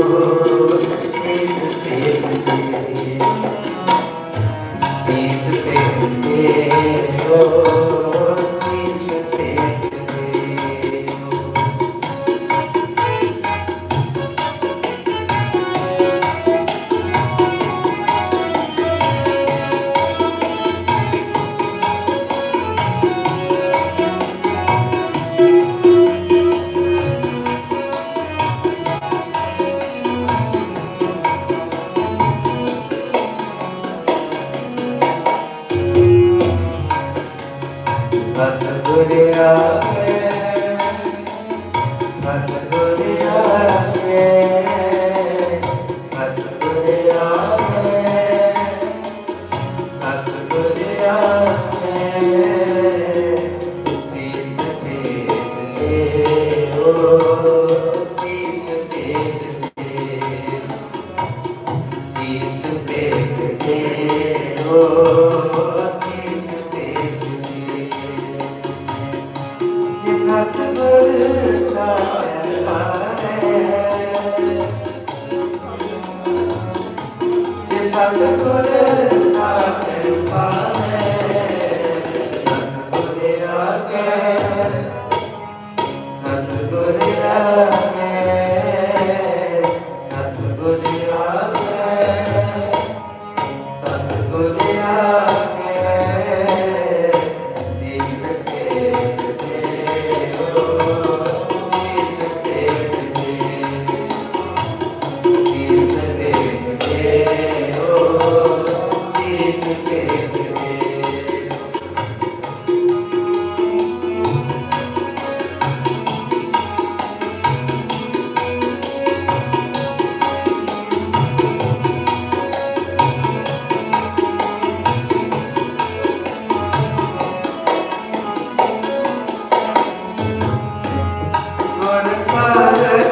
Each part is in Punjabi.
Lord. Yeah. Glória. ਗੁਰ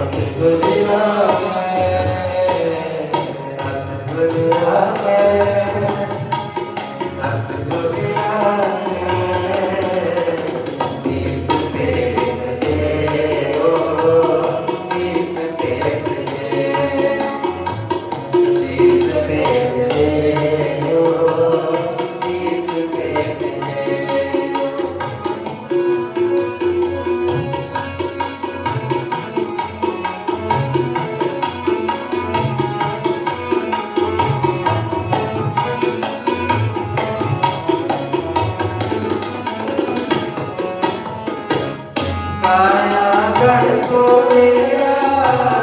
I'm the Krishna Hallelujah.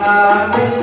Nanak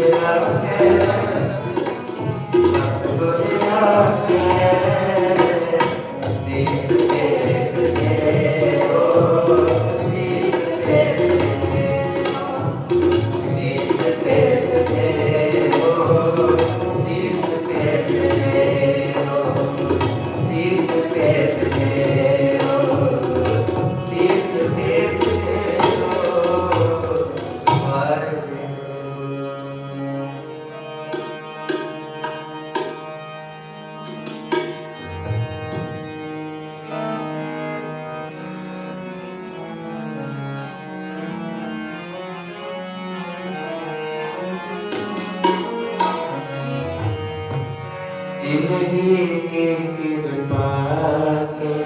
Yeah. नहीं कृपा के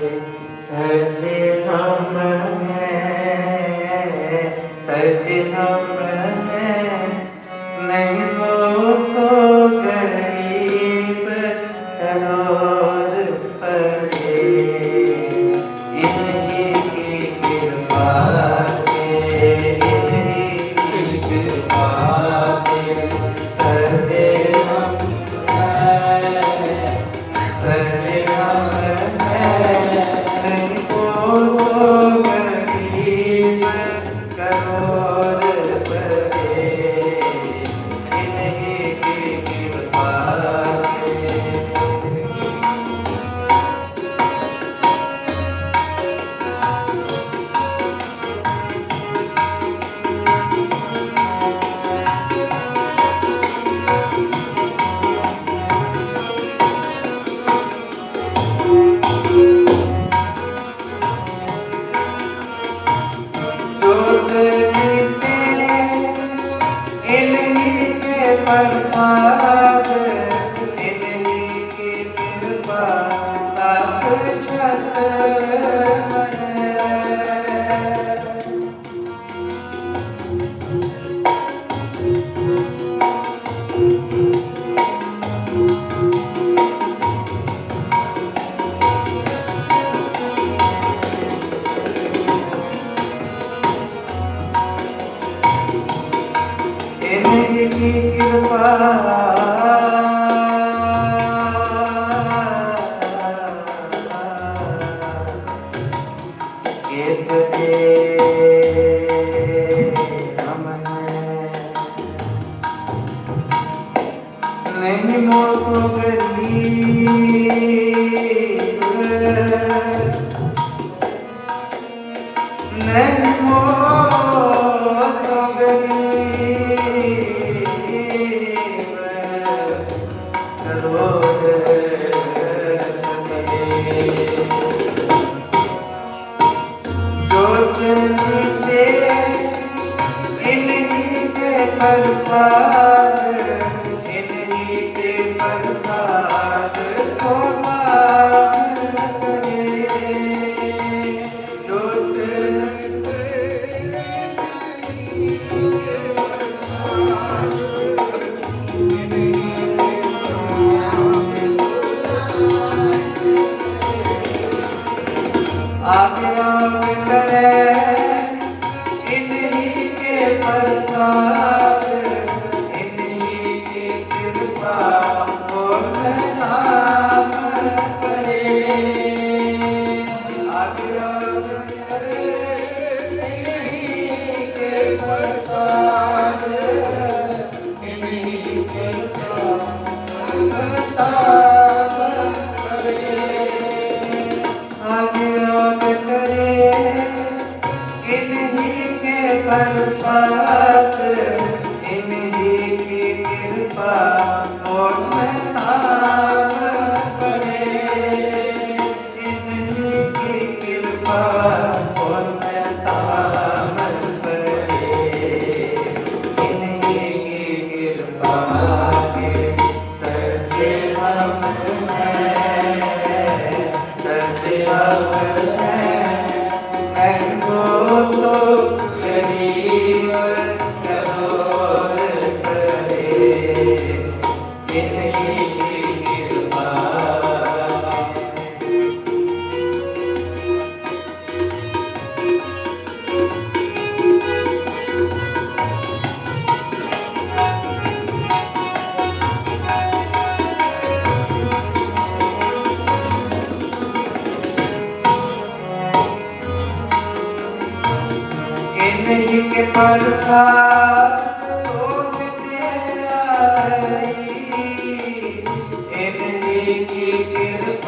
सदे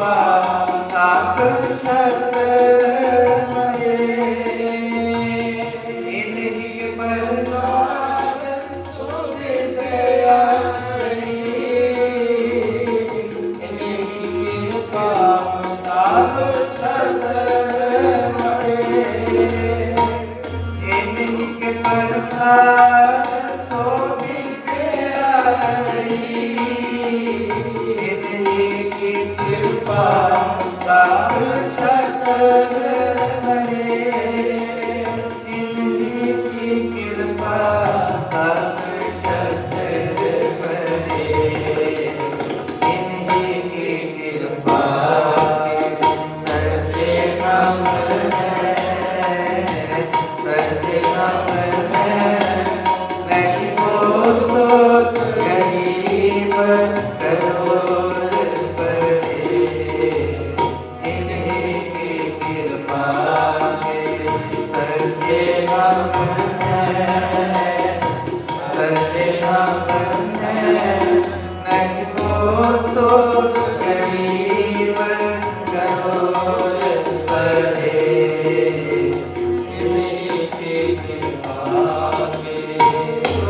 와.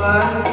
동안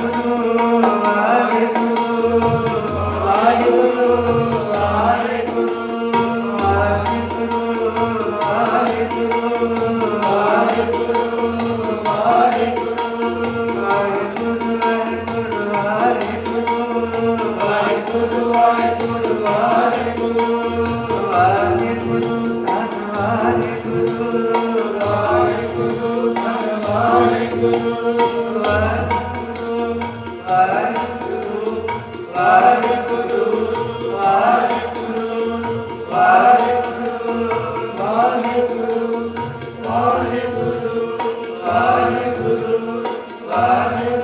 আমিন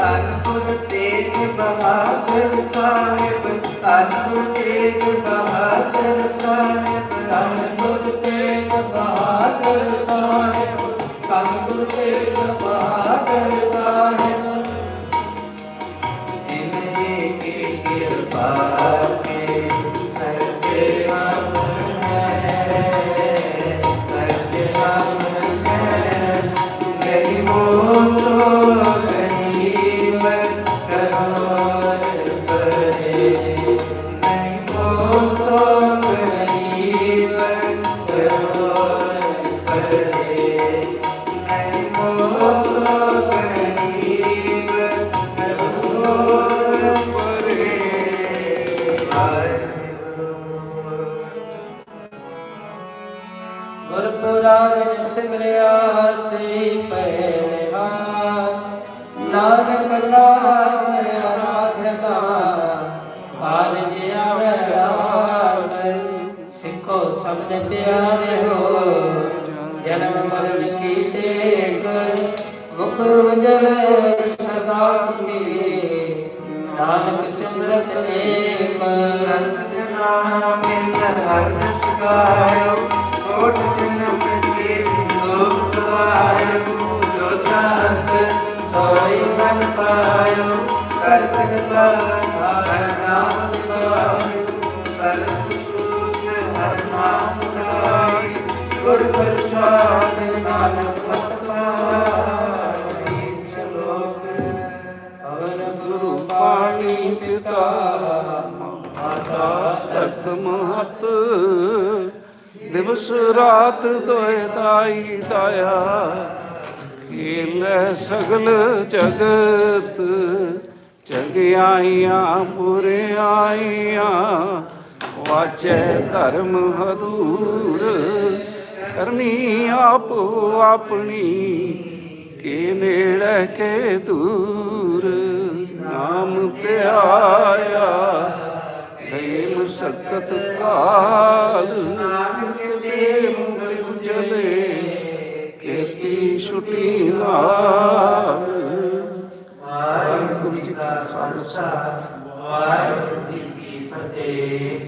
ਧੰਨ ਤੇਗ ਬਹਾਦਰ ਸਾਹਿਬ ਧੰਨ ਤੇਗ ਬਹਾਦਰ ਸਾਹਿਬ ਧੰਨ ਗੁਰੂ ਤੇਗ ਬਹਾਦਰ ਸਾਹਿਬ ਧੰਨ ਗੁਰੂ ਤੇਗ ਬਹਾਦਰ ਸਾਹਿਬ। ਇਨਹੀ ਕੀ ਕਿਰਪਾ ਸਿੱਖੋ ਸਬਦ ਪਿਆਰੇ ਹੋ, ਜਨਮ ਮਰਨ ਕੀ ਟੇਕ ਮੁਖ ਉਜਲ ਸਦਾ ਸੁਖੀ ਨਾਨਕ ਸਿਮਰਤ ਏਕ ਸੰਤ ਜਨਾ ਮਿਲ ਹਰ ਦਸ ਕੋਟ ਜਨਮ ਕੇ ਲੋਕ ਗਵਾਇਓ ਜੋ ਚਾਹਤ ਸੋਈ ਮਨ ਪਾਇਓ ਕਰ ਕਿਰਪਾ ਹਰ ਨਾਮ ਦਿਵਾਇਓ ਮਹਤ ਦਿਵਸ ਰਾਤ ਦੋਇ ਦਾਈ ਦਾਇਆ ਖੇਲੇ ਸਗਲ ਜਗਤ ਚੰਗਿਆਈਆਂ ਪੁਰਿਆਈਆਂ ਵਾਚੈ ਧਰਮ ਹਦੂਰ ਕਰਨੀ ਆਪੋ ਆਪਣੀ, ਕੇ ਨੇੜੇ ਕੇ ਦੂਰ। ਨਾਮ ਤੇ ਆਇਆ ਦੈਮ ਕਾਲ। ਨਾਨਕ ਦੇ ਮੁਖ ਉਜਲੇ ਕੇਤੀ ਛੁਟੀ ਨਾਲ। ਵਾਹਿਗੁਰੂ ਜੀ ਖਾਲਸਾ, ਵਾਹਿਗੁਰੂ ਜੀ ਕੀ ਫਤਿਹ।